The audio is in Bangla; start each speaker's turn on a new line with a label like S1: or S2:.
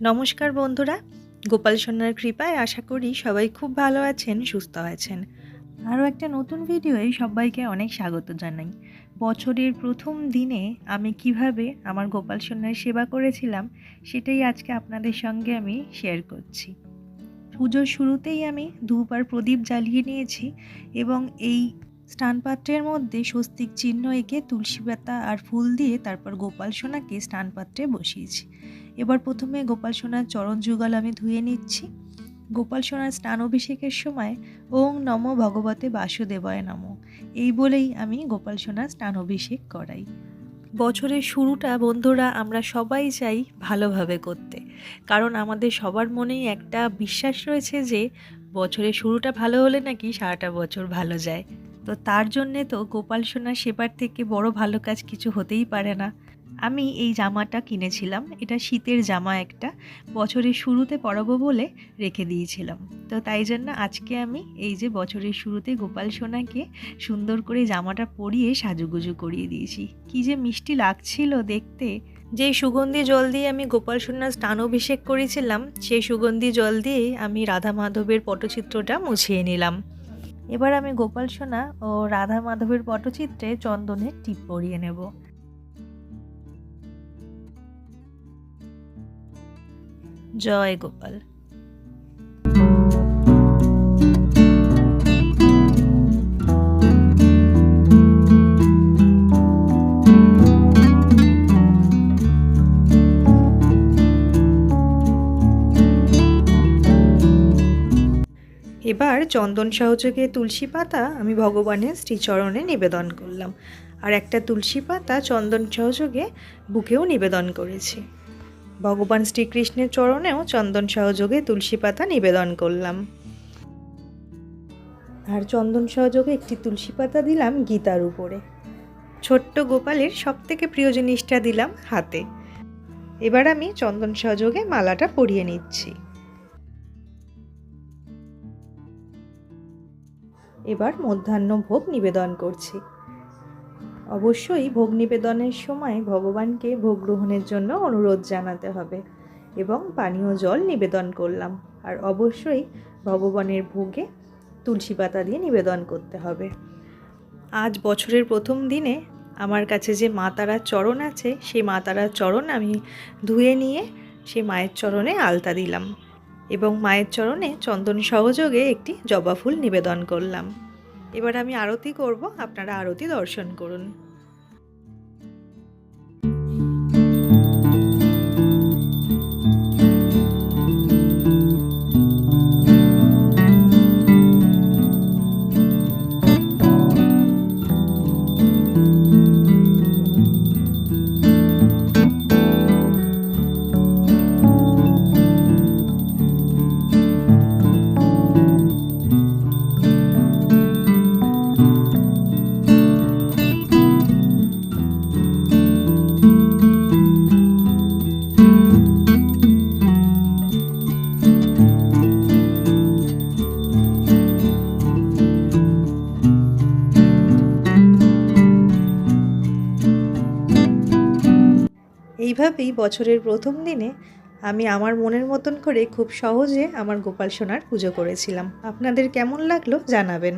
S1: নমস্কার বন্ধুরা, গোপাল সোনার কৃপায় আশা করি সবাই খুব ভালো আছেন, সুস্থ আছেন। আরও একটা নতুন ভিডিওয়ে সবাইকে অনেক স্বাগত জানাই। বছরের প্রথম দিনে আমি কীভাবে আমার গোপাল সোনার সেবা করেছিলাম, সেটাই আজকে আপনাদের সঙ্গে আমি শেয়ার করছি। পুজোর শুরুতেই আমি ধূপ আর প্রদীপ জ্বালিয়ে নিয়েছি এবং এই স্নান পাত্রের মধ্যে স্বস্তিক চিহ্ন এঁকে তুলসী পাতা আর ফুল দিয়ে তারপর গোপাল সোনাকে স্নান পাত্রে বসিয়েছি। এবার প্রথমে গোপাল সোনার চরণ যুগল আমি ধুয়ে নিচ্ছি। গোপাল সোনার স্নান অভিষেকের সময় ওং নম ভগবতে বাসুদেবায় নম। এই বলেই আমি গোপাল সোনার স্নান অভিষেক করাই। বছরের শুরুটা বন্ধুরা আমরা সবাই চাই ভালোভাবে করতে। কারণ আমাদের সবার মনেই একটা বিশ্বাস রয়েছে যে বছরের শুরুটা ভালো হলে নাকি সারাটা বছর ভালো যায়। তো তার জন্যে তো গোপাল সোনার সেবার থেকে বড় ভালো কাজ কিছু হতেই পারে না। আমি এই জামাটা কিনেছিলাম। এটা শীতের জামা একটা। বছরের শুরুতে পরাবো বলে রেখে দিয়েছিলাম। তো তাই জন্য আজকে আমি এই যে বছরের শুরুতে গোপাল সোনাকে সুন্দর করে জামাটা পরিয়ে সাজুগুজু করিয়ে দিয়েছি। কি যে মিষ্টি লাগছিল দেখতে। যে সুগন্ধি জল দিয়ে আমি গোপাল সোনার স্নান অভিষেক করেছিলাম সেই সুগন্ধি জল দিয়ে আমি রাধা মাধবের পটচিত্রটা মুছিয়ে নিলাম। এবার আমি গোপাল সোনা ও রাধা মাধবের পটচিত্রে চন্দনের টিপ পরিয়ে নেব। জয় গোপাল। এবার চন্দন সহযোগে তুলসী পাতা আমি ভগবানের শ্রীচরণে নিবেদন করলাম। আর একটা তুলসী পাতা চন্দন সহযোগে বুকেও নিবেদন করেছি। ভগবান শ্রীকৃষ্ণের চরণেও চন্দন সহযোগে তুলসী পাতা নিবেদন করলাম। আর চন্দন সহযোগে একটি তুলসী পাতা দিলাম গীতার উপরে। ছোট্ট গোপালের সব থেকে প্রিয় জিনিসটা দিলাম হাতে। এবার আমি চন্দন সহযোগে মালাটা পরিয়ে নিচ্ছি। এবার মধ্যাহ্ন ভোগ নিবেদন করছি। অবশ্যই ভোগ নিবেদনের সময় ভগবানকে ভোগ গ্রহণের জন্য অনুরোধ জানাতে হবে এবং পানীয় জল নিবেদন করলাম। আর অবশ্যই ভগবানের ভোগে তুলসী পাতা দিয়ে নিবেদন করতে হবে। আজ বছরের প্রথম দিনে আমার কাছে যে মা তারার চরণ আছে, সেই মা তারার চরণ আমি ধুয়ে নিয়ে সেই মায়ের চরণে আলতা দিলাম এবং মায়ের চরণে চন্দন সহযোগে একটি জবা ফুল নিবেদন করলাম। এবার আমি আরতি করব আপনারা আরতি দর্শন করুন। এইভাবেই বছরের প্রথম দিনে আমি আমার মনের মতন করে খুব সহজে আমার গোপাল সোনার পুজো করেছিলাম। আপনাদের কেমন লাগল জানাবেন।